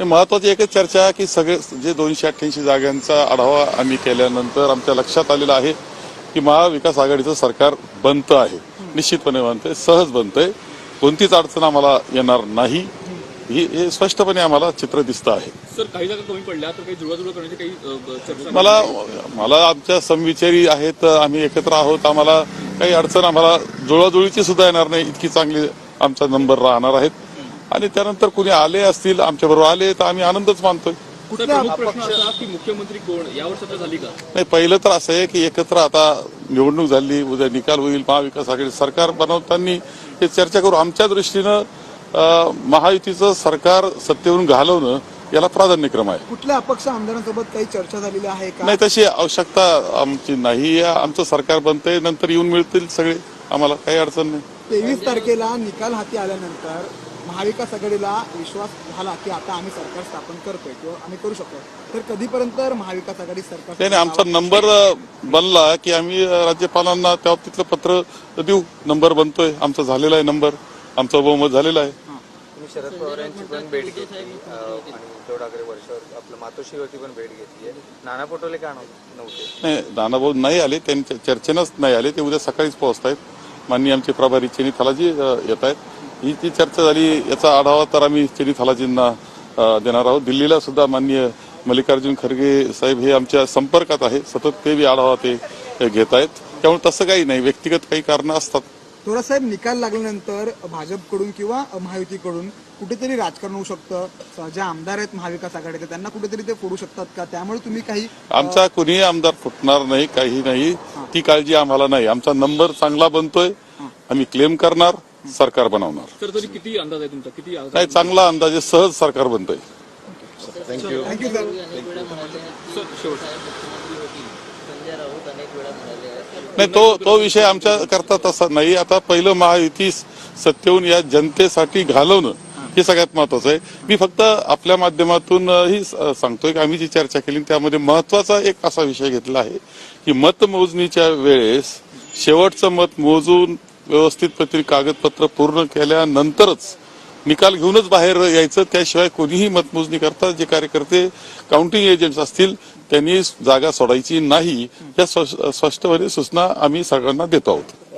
हे महत्वाची एकच चर्चा आहे की सगळे जे दोनशे अठ्ठ्याऐंशी जागांचा आढावा आम्ही केल्यानंतर आमच्या लक्षात आलेलं आहे की महाविकास आघाडीचं सरकार बनतं आहे. निश्चितपणे बनतंय सहज बनतंय. कोणतीच अडचण आम्हाला येणार नाही. ही हे स्पष्टपणे आम्हाला चित्र दिसतं आहे. सर काही जागा कमी पडल्या तर काही जुळवाजुळव करण्याची काही मला मला आमच्या समविचारी आहेत आम्ही एकत्र आहोत. आम्हाला काही अडचण आम्हाला जुळवाजुळीची सुद्धा येणार नाही. इतकी चांगली आमचा नंबर राहणार आहेत. आणि त्यानंतर कुणी आले असतील आमच्या बरोबर आले तर आम्ही आनंदच मानतोय. सर, प्रमुख प्रश्न असा की मुख्यमंत्री कोण? यावर चर्चा झाली का? नाही पहिलं तर असं आहे की एकत्र आता निवडणूक झाली उद्या निकाल होईल महाविकास आघाडी सरकार बनवताना हे चर्चा करू. आमच्या दृष्टीनं महायुतीचं सरकार सत्तेवरून घालवणं याला प्राधान्यक्रम आहे. कुठल्या अपक्ष आमदारांसोबत काही चर्चा झालेली आहे का? नाही तशी आवश्यकता आमची नाही आमचं सरकार बनतंय नंतर येऊन मिळतील सगळे. आम्हाला काही अडचण नाही. तेवीस तारखेला निकाल हाती आल्यानंतर महाविकास आघाडीला विश्वास झाला की आता आम्ही सरकार स्थापन करतोय किंवा आम्ही करू शकतो तर कधीपर्यंत महाविकास आघाडी सरकार नाही नाही, आमचा नंबर बनला की आम्ही राज्यपालांना त्या बाबतीतलं पत्र देऊ. नंबर बनतोय. आमचा झालेला आहे नंबर. आमचं बहुमत झालेलं आहे. शरद पवार यांची पण भेट घेतली आणि उद्धव ठाकरे वर्षावर आपलं मातोश्रीवरती पण भेट घेतली आहे. नाना पटोले का नव्ह- नव्हते? नाही नानाभाऊ नाही आले. त्यांच्या चर्चेनंच नाही आले. ते उद्या सकाळीच पोहोचतायत. माननीय आमचे प्रभारी चेनी थलाजी येत आहेत ही जी चर्चा झाली याचा आढावा तर आम्ही अं, देणार आहोत. दिल्लीला सुद्धा माननीय मल्लिकार्जुन खरगे साहेब हे आमच्या संपर्कात आहे. सतत ते बी आढावा ते घेत आहेत. त्यामुळे तसं काही नाही. व्यक्तिगत काही कारणं असतात. थोडासाहेब निकाल लागल्यानंतर भाजपकडून किंवा महायुतीकडून कुठेतरी राजकारण होऊ शकतं. जे आमदार आहेत महाविकास आघाडीचे त्यांना कुठेतरी ते फोडू शकतात का? त्यामुळे तुम्ही काही आमचा कुणीही आमदार फुटणार नाही काही नाही. ती काळजी आम्हाला नाही. आमचा नंबर चांगला बनतोय. आम्ही क्लेम करणार. सरकार बनवणार. तरी किती अंदाज आहे तुमचा? किती नाही चांगला अंदाजे सहज सरकार बनतंय. थँक्यू सर आहेत नाही तो तो विषय आमच्या करता तसा नाही. आता पहिलं महायुती सत्तेहून या जनतेसाठी घालवणं हे सगळ्यात महत्वाचं आहे. मी फक्त आपल्या माध्यमातून ही सांगतोय की आम्ही जी चर्चा केली त्यामध्ये महत्त्वाचा एक असा विषय घेतला आहे की मतमोजणीच्या वेळेस शेवटचं मत मोजून व्यवस्थितपणे कागदपत्र पूर्ण केल्यानंतरच निकाल घेऊनच बाहेर यायचं. त्याशिवाय कोणीही मतमोजणी करता जे कार्यकर्ते काउंटिंग एजंट्स असतील त्यांनी जागा सोडायची नाही. या स्पष्टपणे सूचना आम्ही सगळ्यांना देतो आहोत.